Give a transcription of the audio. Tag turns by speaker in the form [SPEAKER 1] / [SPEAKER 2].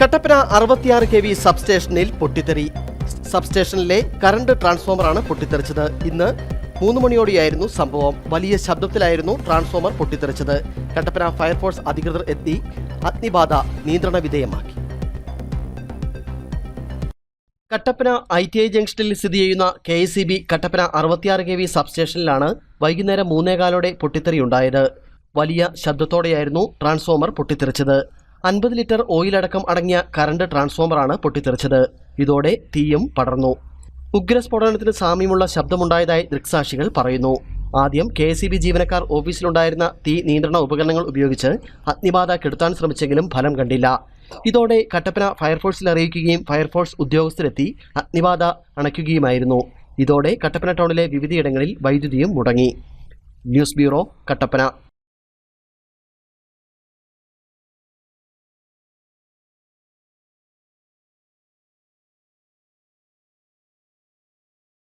[SPEAKER 1] കട്ടപ്പന അറുപത്തിയാറ് K V സബ്സ്റ്റേഷനിൽ പൊട്ടിത്തെറി. സബ്സ്റ്റേഷനിലെ current ട്രാൻസ്ഫോമറാണ് പൊട്ടിത്തെറിച്ചത്. ഇന്ന് മൂന്ന് മണിയോടെയായിരുന്നു സംഭവം. വലിയ ശബ്ദത്തിലായിരുന്നു ട്രാൻസ്ഫോമർ പൊട്ടിത്തെറിച്ചത്. കട്ടപ്പന ഫയർഫോഴ്സ് അധികൃതർ എത്തി. അഗ്നിബാധ നിയന്ത്രണ വിധേയമാക്കി. കട്ടപ്പന ഐ ടി ഐ ജംഗ്ഷനിൽ സ്ഥിതി ചെയ്യുന്ന K S C B Kattappana അറുപത്തിയാറ് കെ വി സബ്സ്റ്റേഷനിലാണ് വൈകുന്നേരം മൂന്നേകാലോടെ പൊട്ടിത്തെറിയുണ്ടായത്. വലിയ ശബ്ദത്തോടെയായിരുന്നു ട്രാൻസ്ഫോമർ പൊട്ടിത്തെറിച്ചത്. അൻപത് ലിറ്റർ ഓയിലടക്കം അടങ്ങിയ കറണ്ട് ട്രാൻസ്ഫോമറാണ് പൊട്ടിത്തെറിച്ചത്. ഇതോടെ തീയും പടർന്നു. ഉഗ്രസ്ഫോടനത്തിന് സാമ്യമുള്ള ശബ്ദമുണ്ടായതായി ദൃക്സാക്ഷികൾ പറയുന്നു. ആദ്യം കെ എസ് ബി ജീവനക്കാർ ഓഫീസിലുണ്ടായിരുന്ന തീ നിയന്ത്രണ ഉപകരണങ്ങൾ ഉപയോഗിച്ച് അഗ്നിബാധ കെടുത്താൻ ശ്രമിച്ചെങ്കിലും ഫലം കണ്ടില്ല. ഇതോടെ കട്ടപ്പന ഫയർഫോഴ്സിൽ അറിയിക്കുകയും ഫയർഫോഴ്സ് ഉദ്യോഗസ്ഥരെത്തി അഗ്നിബാധ അണയ്ക്കുകയുമായിരുന്നു. ഇതോടെ കട്ടപ്പന ടൗണിലെ വിവിധയിടങ്ങളിൽ വൈദ്യുതിയും മുടങ്ങി. News bureau Kattappana.